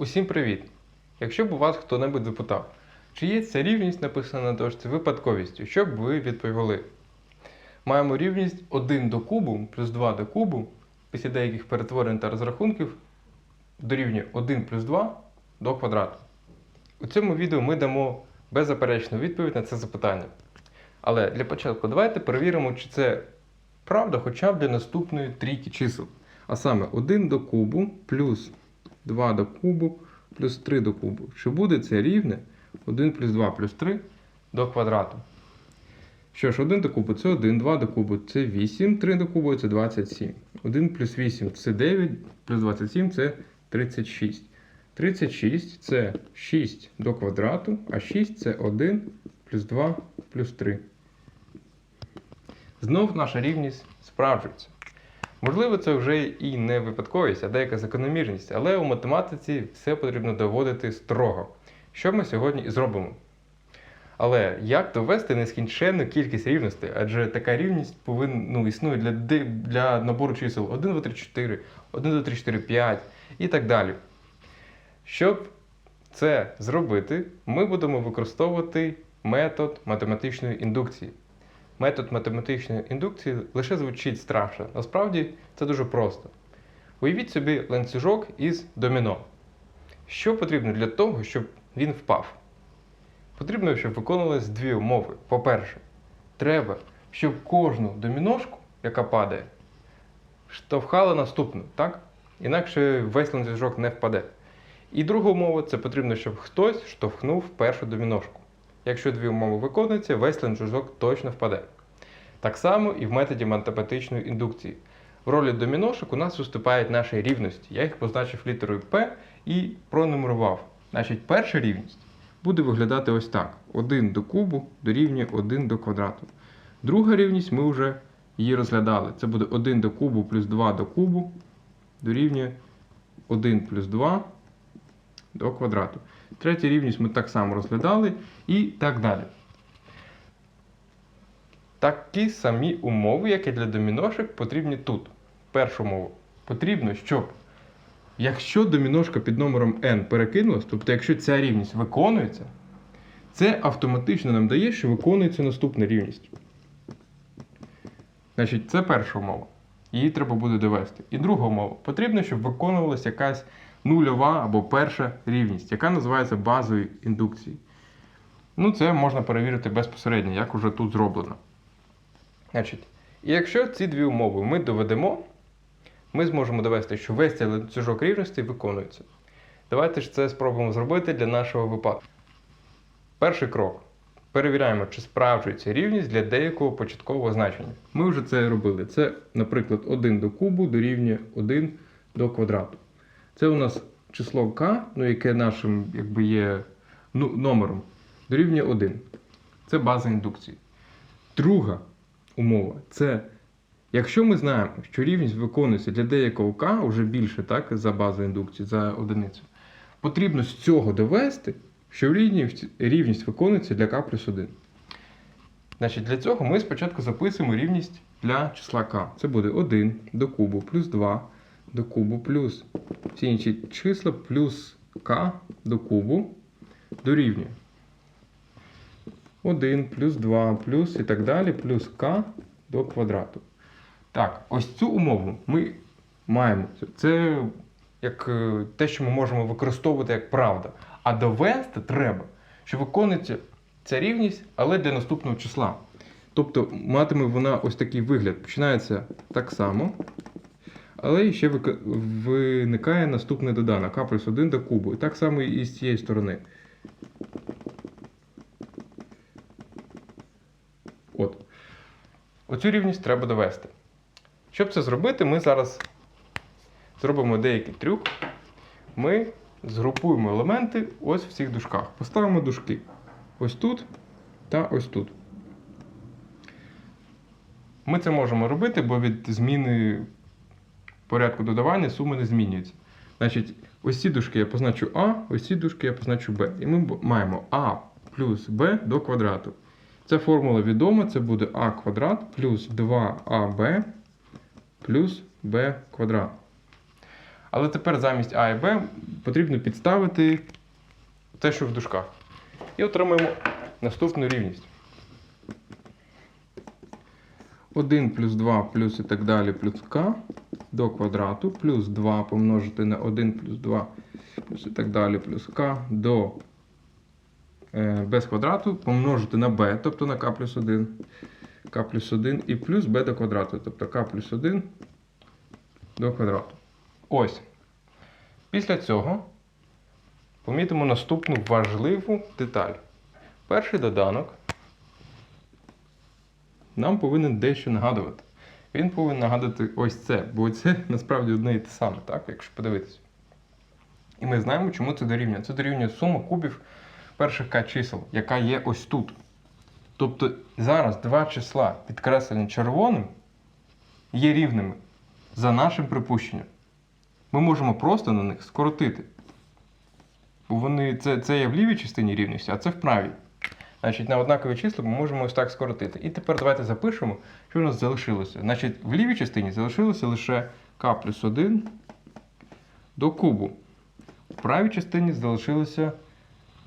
Усім привіт! Якщо б у вас хто-небудь запитав, чи є ця рівність написана на дошці випадковістю, що б ви відповіли? Маємо рівність 1 до кубу плюс 2 до кубу після деяких перетворень та розрахунків дорівнює 1 плюс 2 до квадрату. У цьому відео ми дамо беззаперечну відповідь на це запитання. Але для початку давайте перевіримо, чи це правда хоча б для наступної трійки чисел. А саме 1 до кубу плюс 2 до кубу плюс 3 до кубу. Чи буде це рівне 1 плюс 2 плюс 3 до квадрату? Що ж, 1 до кубу це 1, 2 до кубу це 8, 3 до кубу це 27. 1 плюс 8 це 9, плюс 27 це 36. 36 це 6 до квадрату, а 6 це 1 плюс 2 плюс 3. Знов наша рівність справджується. Можливо, це вже і не випадковість, а деяка закономірність, але у математиці все потрібно доводити строго, що ми сьогодні і зробимо. Але як довести нескінченну кількість рівностей? Адже така рівність повинна, ну, існує для, для набору чисел 1, 2, 3, 4, 1, 2, 3, 4, 5 і так далі. Щоб це зробити, ми будемо використовувати метод математичної індукції. Метод математичної індукції лише звучить страшно. Насправді це дуже просто. Уявіть собі ланцюжок із доміно. Що потрібно для того, щоб він впав? Потрібно, щоб виконувалися дві умови. По-перше, треба, щоб кожну доміношку, яка падає, штовхала наступну, так? Інакше весь ланцюжок не впаде. І друга умова це потрібно, щоб хтось штовхнув першу доміношку. Якщо дві умови виконуються, весь ланцюжок точно впаде. Так само і в методі математичної індукції. В ролі доміношок у нас виступають наші рівності. Я їх позначив літерою P і пронумерував. Значить, перша рівність буде виглядати ось так: 1 до кубу дорівнює 1 до квадрату. Друга рівність ми вже її розглядали. Це буде 1 до кубу плюс 2 до кубу дорівнює 1 плюс 2 до квадрату. Третя рівність ми так само розглядали і так далі. Такі самі умови, як і для доміношок, потрібні тут. Перша умова. Потрібно, щоб якщо доміношка під номером n перекинулась, тобто якщо ця рівність виконується, це автоматично нам дає, що виконується наступна рівність. Значить, це перша умова. Її треба буде довести. І друга умова. Потрібно, щоб виконувалася якась нульова або перша рівність, яка називається базовою індукцією. Ну, це можна перевірити безпосередньо, як уже тут зроблено. Значить, і якщо ці дві умови ми доведемо, ми зможемо довести, що весь цей ланцюжок рівностей виконується. Давайте ж це спробуємо зробити для нашого випадку. Перший крок. Перевіряємо, чи справджується рівність для деякого початкового значення. Ми вже це робили. Це, наприклад, 1 до кубу дорівнює 1 до квадрату. Це у нас число k, ну, яке нашим якби, є ну, номером, дорівнює 1. Це база індукції. Друга умова це якщо ми знаємо, що рівність виконується для деякого k вже більше так, за базу індукції, за одиницю, потрібно з цього довести, що рівність, рівність виконується для k плюс 1. Значить, для цього ми спочатку записуємо рівність для числа k. Це буде 1 до кубу плюс 2 до кубу плюс всі інші числа плюс k до кубу дорівнює. 1 плюс 2 плюс і так далі, плюс k до квадрату. Так, ось цю умову ми маємо. Це як е, те, що ми можемо використовувати як правда. А довести треба, що виконується ця рівність, але для наступного числа. Тобто матиме вона ось такий вигляд. Починається так само. Але ще виникає наступний доданок а плюс 1 до кубу. І так само і з цієї сторони. От. Оцю рівність треба довести. Щоб це зробити, ми зараз зробимо деякий трюк. Ми згрупуємо елементи ось в цих дужках. Поставимо дужки ось тут та ось тут. Ми це можемо робити, бо від зміни порядку додавання суми не змінюється. Значить, ось ці дужки я позначу А, ось ці дужки я позначу Б. І ми маємо А плюс Б до квадрату. Ця формула відома, це буде А квадрат плюс 2АБ плюс Б квадрат. Але тепер замість А і Б потрібно підставити те, що в дужках. І отримаємо наступну рівність. 1 плюс 2 плюс і так далі плюс k до квадрату плюс 2 помножити на 1 плюс 2 плюс і так далі плюс k до е, без квадрату помножити на b, тобто на k плюс 1, k плюс 1 і плюс b до квадрату, тобто k плюс 1 до квадрату. Ось. Після цього помітимо наступну важливу деталь. Перший доданок нам повинен дещо нагадувати. Він повинен нагадувати ось це, бо це насправді одне і те саме, так, якщо подивитися. І ми знаємо, чому це дорівнює. Це дорівнює сума кубів перших k чисел, яка є ось тут. Тобто зараз два числа, підкреслені червоним, є рівними за нашим припущенням. Ми можемо просто на них скоротити. Бо вони, це, це є в лівій частині рівності, а це в правій. Значить, на однакові числа ми можемо ось так скоротити. І тепер давайте запишемо, що у нас залишилося. Значить, в лівій частині залишилося лише k плюс 1 до кубу. В правій частині залишилося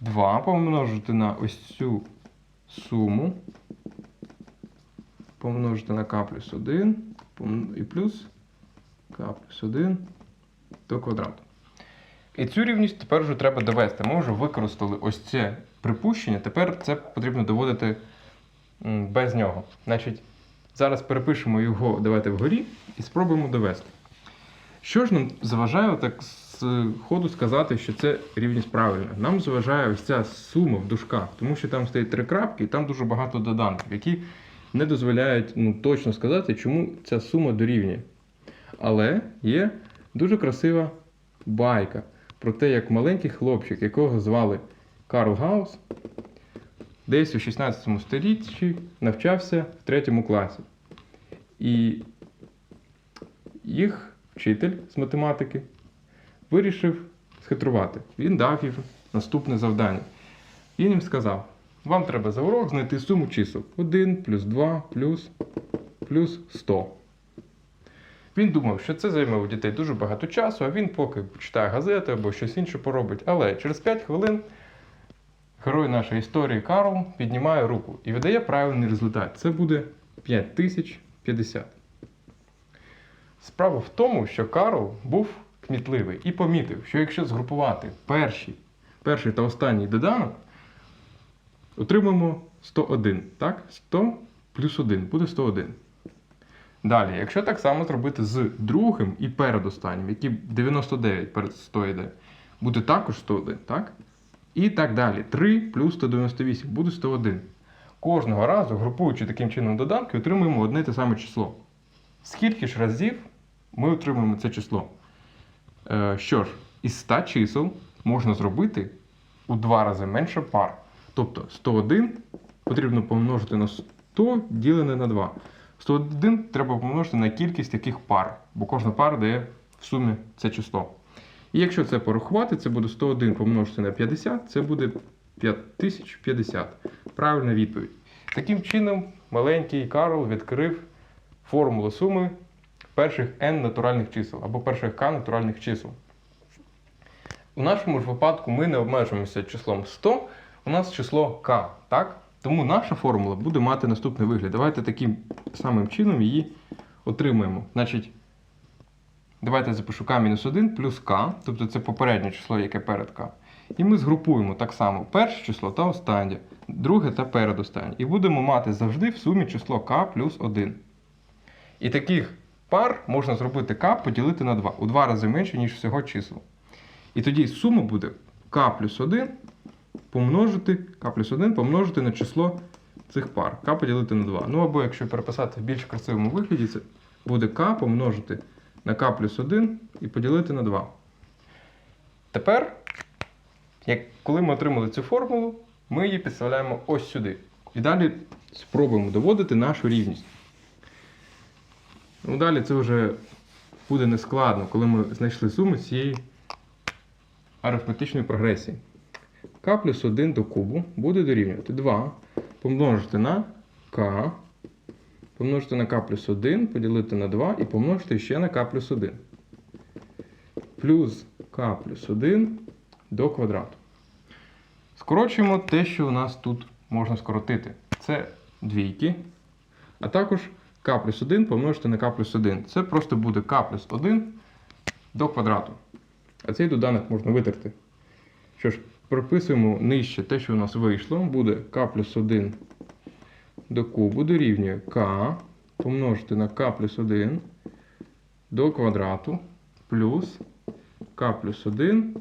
2 помножити на ось цю суму. Помножити на k плюс 1 і плюс k плюс 1 до квадрату. І цю рівність тепер вже треба довести. Ми вже використали ось це припущення, тепер це потрібно доводити без нього. Значить, зараз перепишемо його, давайте вгорі і спробуємо довести. Що ж нам заважає так з ходу сказати, що це рівність правильна? Нам заважає ось ця сума в дужках, тому що там стоять три крапки, і там дуже багато доданків, які не дозволяють ну, точно сказати, чому ця сума дорівнює. Але є дуже красива байка про те, як маленький хлопчик, якого звали Карл Гаус, десь у 16 столітті навчався в третьому класі. І їх вчитель з математики вирішив схитрувати. Він дав їм наступне завдання. Він їм сказав: вам треба за урок знайти суму чисел 1 плюс 2 плюс, плюс 100. Він думав, що це займе у дітей дуже багато часу, а він поки читає газети або щось інше поробить. Але через 5 хвилин герой нашої історії Карл піднімає руку і видає правильний результат. Це буде 5050. Справа в тому, що Карл був кмітливий і помітив, що якщо згрупувати перший, перший та останній доданок, отримаємо 101. Так? 100 плюс 1 буде 101. Далі, якщо так само зробити з другим і передостаннім, який 99 перед 100 йде, буде також 101, так? І так далі. 3 плюс 198 буде 101. Кожного разу, групуючи таким чином доданки, отримуємо одне те саме число. Скільки ж разів ми отримуємо це число? Е, що ж, із 100 чисел можна зробити у два рази менше пар. Тобто 101 потрібно помножити на 100 ділене на 2. 101 треба помножити на кількість таких пар, бо кожна пара дає в сумі це число. І якщо це порахувати, це буде 101 помножити на 50, це буде 5050. Правильна відповідь. Таким чином, маленький Карл відкрив формулу суми перших n натуральних чисел або перших k натуральних чисел. У нашому ж випадку ми не обмежуємося числом 100, у нас число k, так? Тому наша формула буде мати наступний вигляд. Давайте таким самим чином її отримаємо. Значить, давайте запишу k-1 плюс k, тобто це попереднє число, яке перед k. І ми згрупуємо так само перше число та останнє, друге та передостаннє. І будемо мати завжди в сумі число k плюс 1. І таких пар можна зробити k поділити на 2, у два рази менше, ніж всього чисел. І тоді сума буде k плюс 1 помножити k плюс 1 помножити на число цих пар. k поділити на 2. Ну або якщо переписати в більш красивому вигляді, це буде k помножити на k плюс 1 і поділити на 2. Тепер, як, коли ми отримали цю формулу, ми її підставляємо ось сюди. І далі спробуємо доводити нашу рівність. Ну, далі це вже буде нескладно, коли ми знайшли суму цієї арифметичної прогресії. K плюс 1 до кубу буде дорівнювати 2 помножити на k, помножити на k плюс 1, поділити на 2 і помножити ще на k плюс 1. плюс k плюс 1 до квадрату. Скорочуємо те, що у нас тут можна скоротити. Це двійки. А також k плюс 1 помножити на k плюс 1. Це просто буде k плюс 1 до квадрату. А цей доданок можна витерти. Що ж, прописуємо нижче те, що у нас вийшло. Буде k плюс 1 до кубу дорівнює k помножити на k плюс 1 до квадрату плюс k плюс 1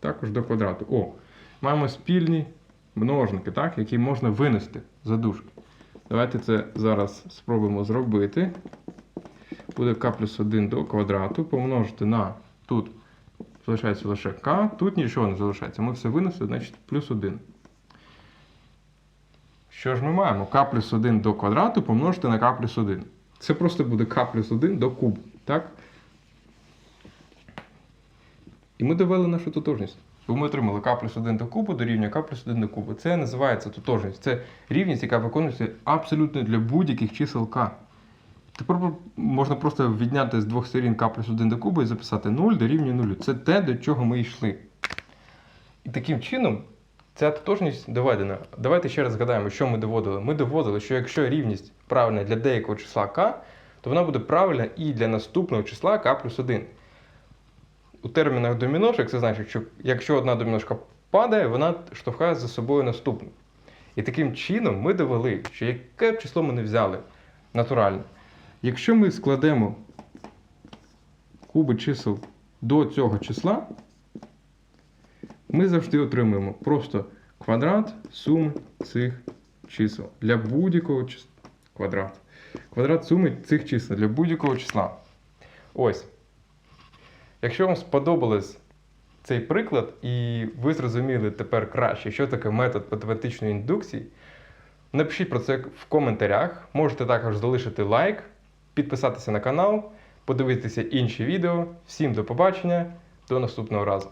також до квадрату. О, маємо спільні множники, так, які можна винести за дужки. Давайте це зараз спробуємо зробити. Буде k плюс 1 до квадрату помножити на тут залишається лише k, тут нічого не залишається. Ми все винесли, значить плюс 1. Що ж ми маємо? k плюс 1 до квадрату помножити на k плюс 1. Це просто буде k плюс 1 до кубу. Так? І ми довели нашу тотожність. Бо ми отримали k плюс 1 до кубу дорівнює k плюс 1 до кубу. Це називається тотожність. Це рівність, яка виконується абсолютно для будь-яких чисел k. Тепер можна просто відняти з двох сторін k плюс 1 до кубу і записати 0 дорівнює 0. Це те, до чого ми йшли. І таким чином ця тотожність доведена. Давайте ще раз згадаємо, що ми доводили. Ми доводили, що якщо рівність правильна для деякого числа k, то вона буде правильна і для наступного числа k плюс 1. У термінах доміношок це значить, що якщо одна доміношка падає, вона штовхає за собою наступну. І таким чином ми довели, що яке б число ми не взяли натуральне. Якщо ми складемо куби чисел до цього числа, ми завжди отримуємо просто квадрат суми цих чисел для будь-якого числа. Квадрат. Квадрат суми цих чисел для будь-якого числа. Ось. Якщо вам сподобалось цей приклад, і ви зрозуміли тепер краще, що таке метод математичної індукції, напишіть про це в коментарях. Можете також залишити лайк, підписатися на канал, подивитися інші відео. Всім до побачення, до наступного разу.